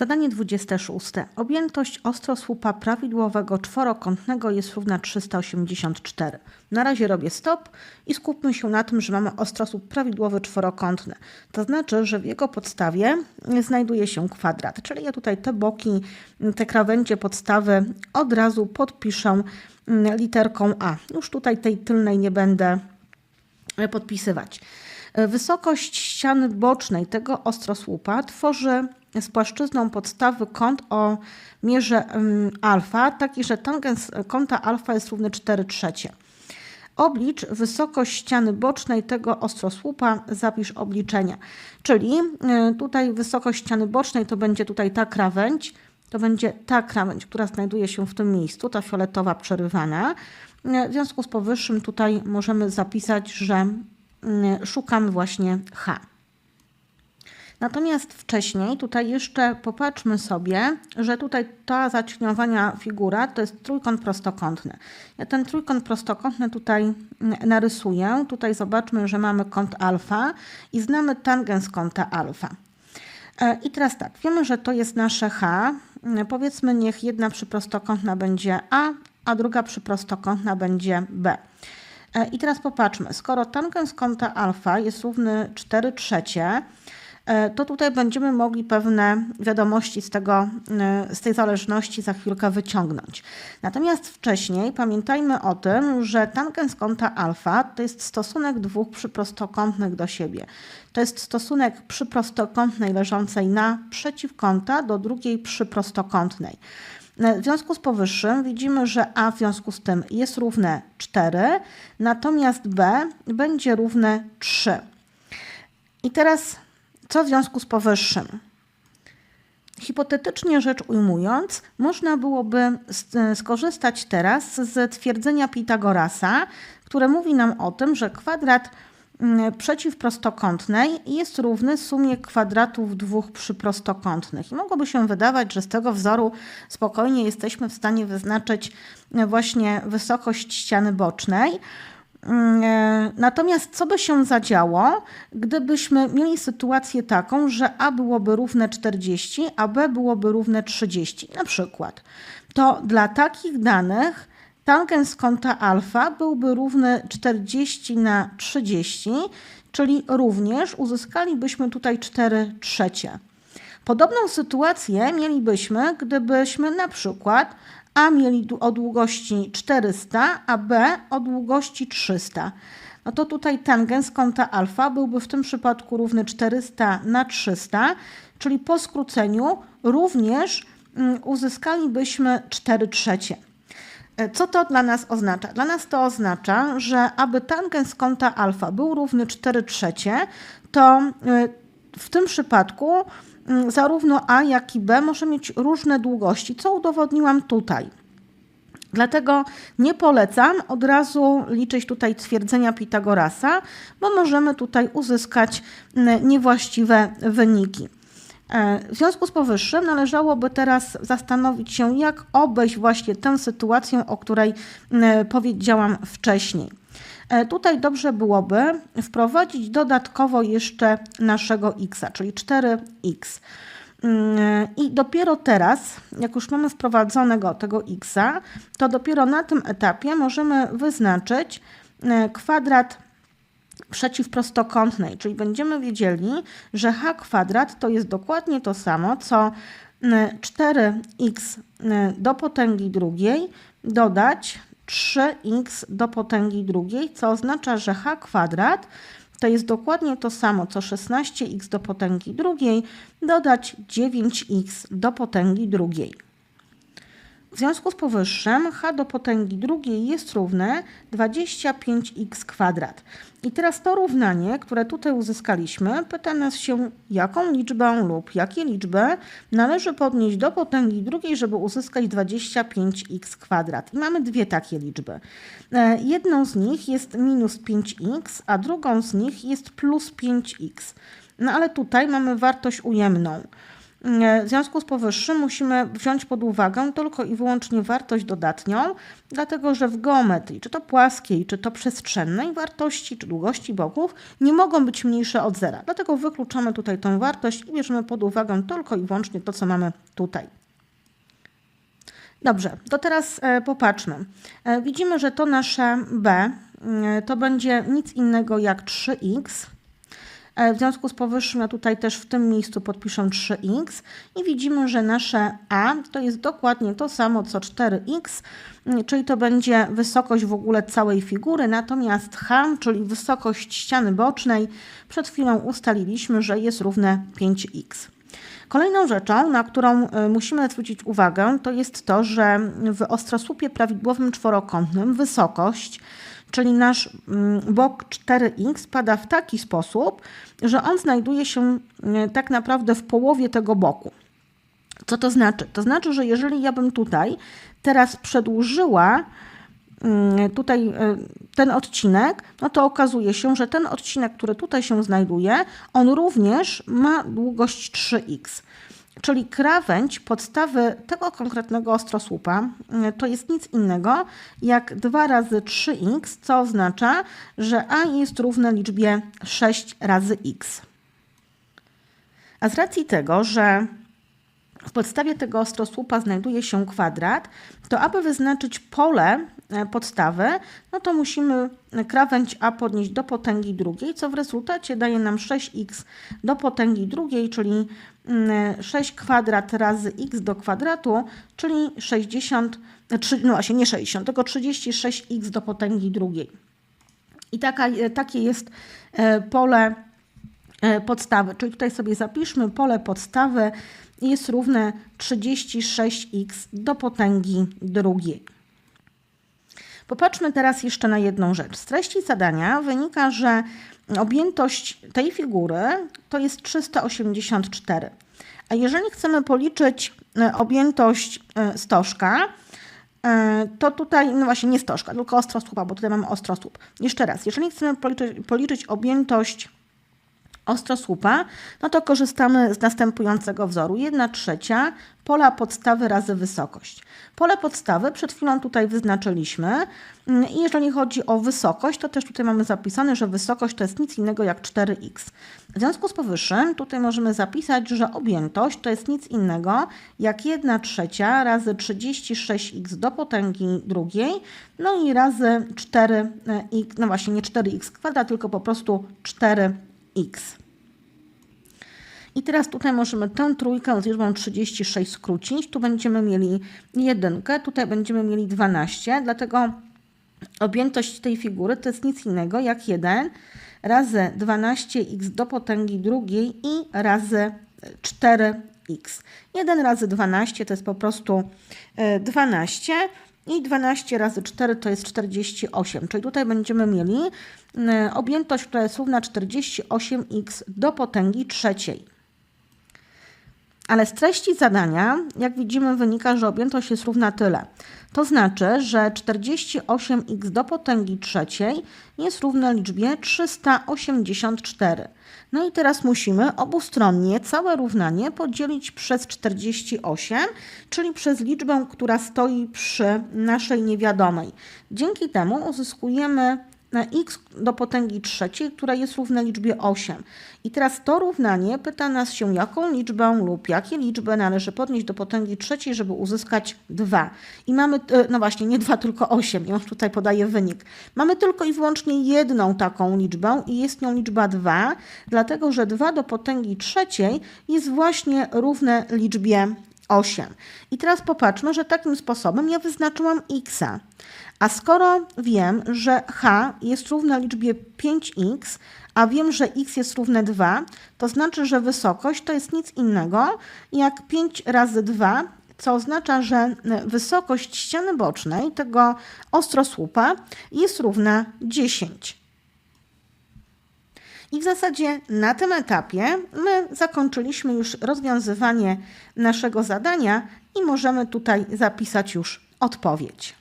Zadanie 26. Objętość ostrosłupa prawidłowego czworokątnego jest równa 384. Na razie robię stop i skupmy się na tym, że mamy ostrosłup prawidłowy czworokątny. To znaczy, że w jego podstawie znajduje się kwadrat. Czyli ja tutaj te boki, te krawędzie podstawy od razu podpiszę mm, literką A. Już tutaj tej tylnej nie będę e, podpisywać. E, Wysokość ściany bocznej tego ostrosłupa tworzy z płaszczyzną podstawy kąt o mierze alfa, taki, że tangens kąta alfa jest równy 4 trzecie. Oblicz wysokość ściany bocznej tego ostrosłupa, zapisz obliczenia. Czyli y, tutaj wysokość ściany bocznej to będzie tutaj ta krawędź, to będzie ta krawędź, która znajduje się w tym miejscu, ta fioletowa przerywana. Y, W związku z powyższym tutaj możemy zapisać, że y, szukamy właśnie H. Natomiast wcześniej, tutaj jeszcze popatrzmy sobie, że tutaj ta zacieniowania figura to jest trójkąt prostokątny. Ja ten trójkąt prostokątny tutaj mm, narysuję. Tutaj zobaczmy, że mamy kąt alfa i znamy tangens kąta alfa. E, I teraz tak, wiemy, że to jest nasze H. Mm, Powiedzmy, niech jedna przyprostokątna będzie A, a druga przyprostokątna będzie B. E, I teraz popatrzmy, skoro tangens kąta alfa jest równy 4 trzecie, e, to tutaj będziemy mogli pewne wiadomości z, tego, e, z tej zależności za chwilkę wyciągnąć. Natomiast wcześniej pamiętajmy o tym, że tangens kąta alfa to jest stosunek dwóch przyprostokątnych do siebie. To jest stosunek przyprostokątnej leżącej na przeciwkąta do drugiej przyprostokątnej. W związku z powyższym widzimy, że A w związku z tym jest równe 4, natomiast B będzie równe 3. I teraz co w związku z powyższym? Hipotetycznie rzecz ujmując, można byłoby s- skorzystać teraz z twierdzenia Pitagorasa, które mówi nam o tym, że kwadrat mm, przeciwprostokątnej jest równy sumie kwadratów dwóch przyprostokątnych. I mogłoby się wydawać, że z tego wzoru spokojnie jesteśmy w stanie wyznaczyć e, właśnie wysokość ściany bocznej. Mm, e, Natomiast co by się zadziało, gdybyśmy mieli sytuację taką, że A byłoby równe 40, a B byłoby równe 30 na przykład? To dla takich danych tangens kąta alfa byłby równy 40 na 30, czyli również uzyskalibyśmy tutaj 4 trzecie. Podobną sytuację mielibyśmy, gdybyśmy na przykład A mieli o długości 400, a B o długości 300. No to tutaj tangens kąta alfa byłby w tym przypadku równy 400 na 300, czyli po skróceniu również mm, uzyskalibyśmy 4 trzecie. E, Co to dla nas oznacza? Dla nas to oznacza, że aby tangens kąta alfa był równy 4 trzecie, to e, w tym przypadku mm, zarówno A, jak i B może mieć różne długości, co udowodniłam tutaj. Dlatego nie polecam od razu liczyć tutaj twierdzenia Pitagorasa, bo możemy tutaj uzyskać mm, niewłaściwe wyniki. E, W związku z powyższym należałoby teraz zastanowić się, jak obejść właśnie tę sytuację, o której mm, powiedziałam wcześniej. E, Tutaj dobrze byłoby wprowadzić dodatkowo jeszcze naszego x, czyli 4x. Mm, I dopiero teraz, jak już mamy wprowadzonego tego x, to dopiero na tym etapie możemy wyznaczyć e, kwadrat przeciwprostokątnej, czyli będziemy wiedzieli, że h kwadrat to jest dokładnie to samo, co mm, 4x mm, do potęgi drugiej dodać 3x do potęgi drugiej, co oznacza, że h kwadrat to jest dokładnie to samo, co 16x do potęgi drugiej dodać 9x do potęgi drugiej. W związku z powyższym h do potęgi drugiej jest równe 25x kwadrat. I teraz to równanie, które tutaj uzyskaliśmy, pyta nas się, jaką liczbę lub jakie liczby należy podnieść do potęgi drugiej, żeby uzyskać 25x kwadrat. I mamy dwie takie liczby. E, Jedną z nich jest minus 5x, a drugą z nich jest plus 5x. No ale tutaj mamy wartość ujemną. W związku z powyższym musimy wziąć pod uwagę tylko i wyłącznie wartość dodatnią, dlatego że w geometrii, czy to płaskiej, czy to przestrzennej, wartości czy długości boków nie mogą być mniejsze od zera. Dlatego wykluczamy tutaj tą wartość i bierzemy pod uwagę tylko i wyłącznie to, co mamy tutaj. Dobrze, to teraz e, popatrzmy. E, widzimy, że to nasze b e, to będzie nic innego jak 3x. W związku z powyższym ja tutaj też w tym miejscu podpiszę 3x i widzimy, że nasze a to jest dokładnie to samo co 4x, czyli to będzie wysokość w ogóle całej figury, natomiast h, czyli wysokość ściany bocznej, przed chwilą ustaliliśmy, że jest równe 5x. Kolejną rzeczą, na którą e, musimy zwrócić uwagę, to jest to, że w ostrosłupie prawidłowym czworokątnym wysokość, czyli nasz mm, bok 4x pada w taki sposób, że on znajduje się e, tak naprawdę w połowie tego boku. Co to znaczy? To znaczy, że jeżeli ja bym tutaj teraz przedłużyła Mm, tutaj e, ten odcinek, no to okazuje się, że ten odcinek, który tutaj się znajduje, on również ma długość 3x. Czyli krawędź podstawy tego konkretnego ostrosłupa mm, to jest nic innego jak 2 razy 3x, co oznacza, że a jest równe liczbie 6 razy x. A z racji tego, że w podstawie tego ostrosłupa znajduje się kwadrat, to aby wyznaczyć pole e, podstawy, no to musimy krawędź a podnieść do potęgi drugiej, co w rezultacie daje nam 6x do potęgi drugiej, czyli 6 mm, kwadrat razy x do kwadratu, czyli 60, no właśnie nie 60, tylko 36x do potęgi drugiej. I taka, e, takie jest e, pole podstawy, czyli tutaj sobie zapiszmy pole podstawy jest równe 36x do potęgi drugiej. Popatrzmy teraz jeszcze na jedną rzecz. Z treści zadania wynika, że objętość tej figury to jest 384. A jeżeli chcemy policzyć e, objętość e, stożka, e, to tutaj, no właśnie nie stożka, tylko ostrosłupa, bo tutaj mamy ostrosłup. Jeszcze raz, jeżeli chcemy policzyć, policzyć objętość ostrosłupa, no to korzystamy z następującego wzoru. 1 trzecia pola podstawy razy wysokość. Pole podstawy przed chwilą tutaj wyznaczyliśmy mm, i jeżeli chodzi o wysokość, to też tutaj mamy zapisane, że wysokość to jest nic innego jak 4x. W związku z powyższym tutaj możemy zapisać, że objętość to jest nic innego jak 1 trzecia razy 36x do potęgi drugiej, no i razy 4x, no właśnie nie 4x kwadrat, tylko po prostu 4 x. I teraz tutaj możemy tę trójkę z liczbą 36 skrócić. Tu będziemy mieli jedynkę, tutaj będziemy mieli 12, dlatego objętość tej figury to jest nic innego jak 1 razy 12x do potęgi drugiej i razy 4x. 1 razy 12 to jest po prostu 12 e, i 12 razy 4 to jest 48, czyli tutaj będziemy mieli y, objętość, która jest równa 48x do potęgi trzeciej. Ale z treści zadania, jak widzimy, wynika, że objętość jest równa tyle. To znaczy, że 48x do potęgi trzeciej jest równa liczbie 384. No i teraz musimy obustronnie całe równanie podzielić przez 48, czyli przez liczbę, która stoi przy naszej niewiadomej. Dzięki temu uzyskujemy na x do potęgi trzeciej, która jest równa liczbie 8. I teraz to równanie pyta nas się, jaką liczbę lub jakie liczby należy podnieść do potęgi trzeciej, żeby uzyskać 2. I mamy, no właśnie, nie 2, tylko 8. I on tutaj podaje wynik. Mamy tylko i wyłącznie jedną taką liczbę i jest nią liczba 2, dlatego że 2 do potęgi trzeciej jest właśnie równe liczbie 8. I teraz popatrzmy, że takim sposobem ja wyznaczyłam x. A skoro wiem, że h jest równe liczbie 5x, a wiem, że x jest równe 2, to znaczy, że wysokość to jest nic innego jak 5 razy 2, co oznacza, że wysokość ściany bocznej tego ostrosłupa jest równa 10. I w zasadzie na tym etapie my zakończyliśmy już rozwiązywanie naszego zadania i możemy tutaj zapisać już odpowiedź.